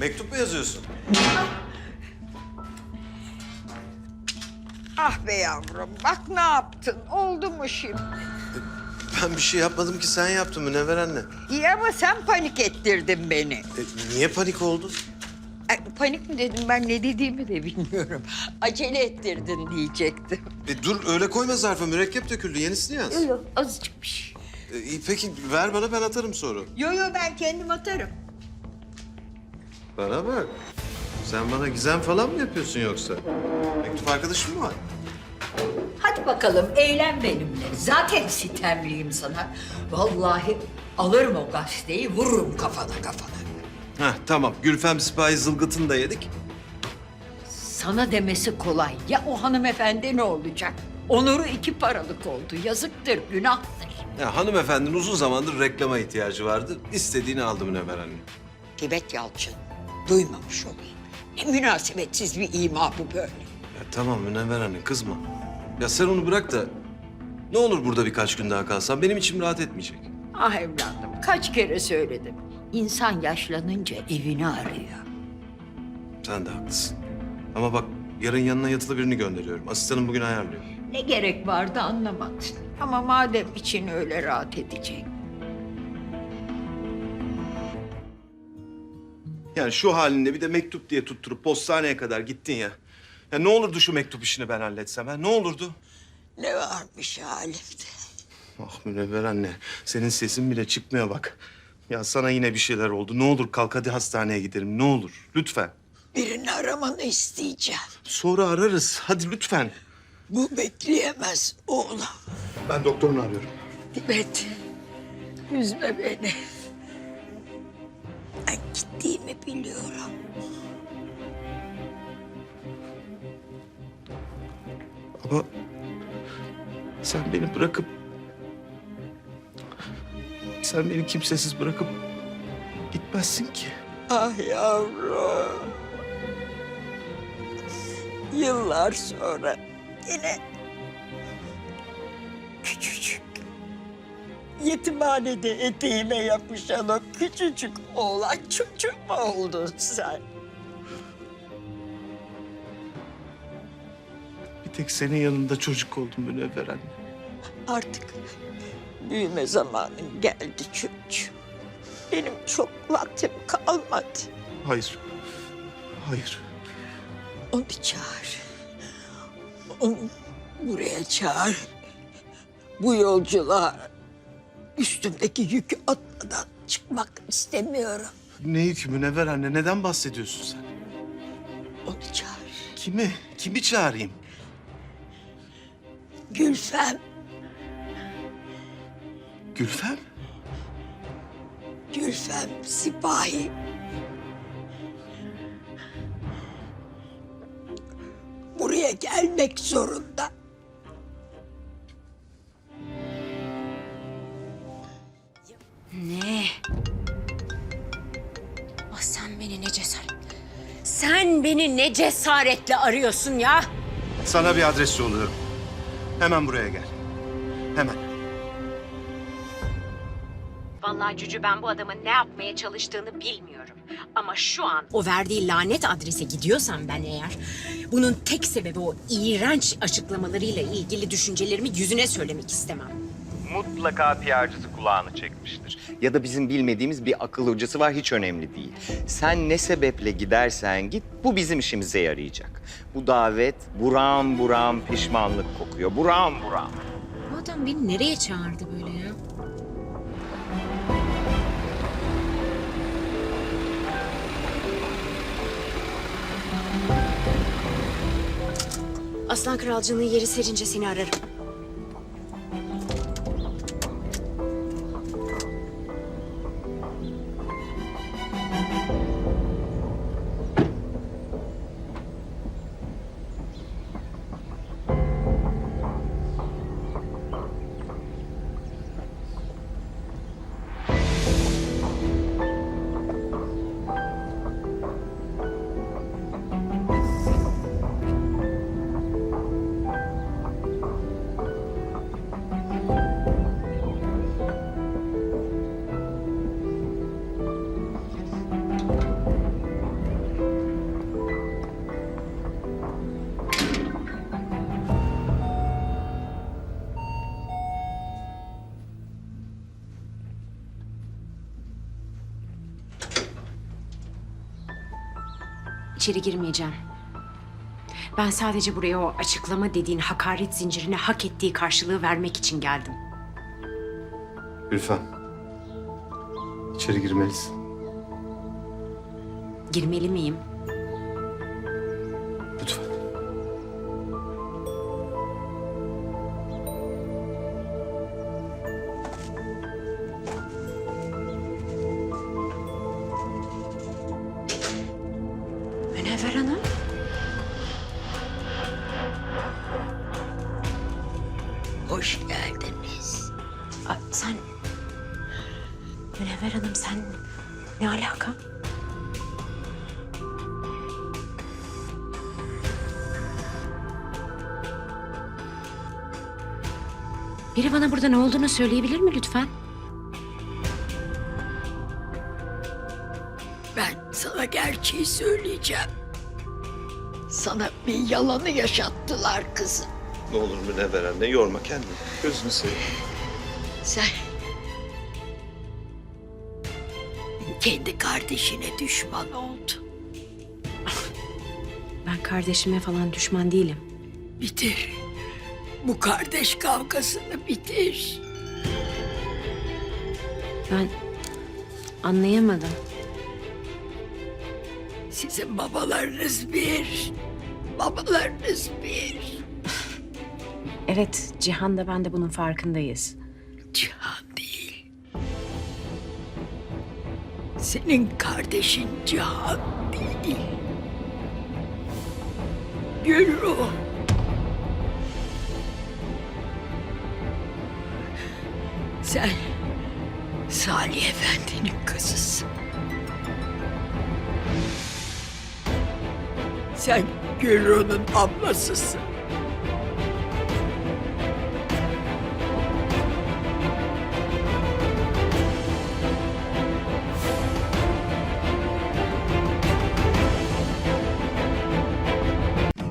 Mektup mu yazıyorsun? Ah be yavrum bak ne yaptın oldu mu şimdi? Ben bir şey yapmadım ki sen yaptın Münevver anne. İyi ama sen panik ettirdin beni. E, niye panik oldun? Ay, panik mi dedim ben ne dediğimi de bilmiyorum. Acele ettirdin diyecektim. E, dur öyle koyma zarfa mürekkep döküldü yenisini yaz. Yok azıcık bir şey. E, iyi, peki ver bana ben atarım sonra. Yo yo ben kendim atarım. Bana bak. Sen bana gizem falan mı yapıyorsun yoksa? Mektup arkadaşın mı var? Hadi bakalım eğlen benimle. Zaten sitemliyim sana. Vallahi alırım o gazeteyi vururum kafana kafana. Heh tamam. Gülfem Sipahi zılgıtını da yedik. Sana demesi kolay. Ya o hanımefendi ne olacak? Onuru iki paralık oldu. Yazıktır, günahtır. Ya hanımefendinin uzun zamandır reklama ihtiyacı vardı. İstediğini aldı Münevver anne. Tibet Yalçın, duymamış olayım. Ne münasebetsiz bir ima bu böyle. Ya tamam Münevver anne kızma. Ya sen onu bırak da ne olur burada birkaç gün daha kalsan benim içim rahat etmeyecek. Ah evladım, kaç kere söyledim. İnsan yaşlanınca evini arıyor. Sen de haklısın. Ama bak yarın yanına yatılı birini gönderiyorum. Asistanım bugün ayarlıyor. Ne gerek vardı anlamadın. Ama madem için öyle rahat edecek. Yani şu halinde bir de mektup diye tutturup postaneye kadar gittin ya. Ya ne olurdu şu mektup işini ben halletsem ha? Ne olurdu? Ne varmış halimde? Ah Münevver anne, senin sesin bile çıkmıyor bak. Ya sana yine bir şeyler oldu. Ne olur kalk hadi hastaneye gidelim. Ne olur lütfen. Birini aramanı isteyeceğim. Sonra ararız. Hadi lütfen. Bu bekleyemez oğlum. Ben doktorunu arıyorum. Tibet, üzme beni. Ben gittiğimi biliyorum. Ama sen beni bırakıp... Sen beni kimsesiz bırakıp gitmezsin ki. Ah yavrum. Yıllar sonra yine yetimhanede eteğime yapışan o küçücük oğlan çocuk mu oldun sen? Bir tek senin yanında çocuk oldum Münevver anne. Artık büyüme zamanın geldi çocuğum. Benim çok vaktim kalmadı. Hayır. Hayır. Onu çağır. Onu buraya çağır. Bu yolculuğa üstümdeki yükü atmadan çıkmak istemiyorum. Ne yükü Münevver anne? Neden bahsediyorsun sen? Onu çağır. Kimi? Kimi çağırayım? Gülfem, Gülfem? Gülfem Sipahi. Buraya gelmek zorunda. Beni ne cesaretle arıyorsun ya? Sana bir adres yolluyorum. Hemen buraya gel. Hemen. Vallahi Cücü ben bu adamın ne yapmaya çalıştığını bilmiyorum. Ama şu an O verdiği lanet adrese gidiyorsam ben eğer... ...bunun tek sebebi o iğrenç açıklamalarıyla ilgili düşüncelerimi yüzüne söylemek istemem. Mutlaka PR'cısı kulağını çekmiştir. Ya da bizim bilmediğimiz bir akıl hocası var hiç önemli değil. Sen ne sebeple gidersen git bu bizim işimize yarayacak. Bu davet buram buram pişmanlık kokuyor. Buram buram. Bu adam beni nereye çağırdı böyle ya? Aslan Kralcığının yeri serince seni ararım. İçeri girmeyeceğim. Ben sadece buraya o açıklama dediğin hakaret zincirine hak ettiği karşılığı vermek için geldim. Gülfem. İçeri girmelisin. Girmeli miyim? Hoş geldiniz. Aa, sen... Münevver Hanım sen ne alaka? Biri bana burada ne olduğunu söyleyebilir mi lütfen? Ben sana gerçeği söyleyeceğim. Sana bir yalanı yaşattılar kızım. Ne olur Münevver anne yorma kendini. Gözünü seveyim. Sen kendi kardeşine düşman oldun. Ben kardeşime falan düşman değilim. Bitir. Bu kardeş kavgasını bitir. Ben anlayamadım. Sizin babalarınız bir. Babalarınız bir. Evet, Cihan da ben de bunun farkındayız. Cihan değil. Senin kardeşin Cihan değil. Gülru. Sen Salih Efendi'nin kızısın. Sen Gülru'nun ablasısın.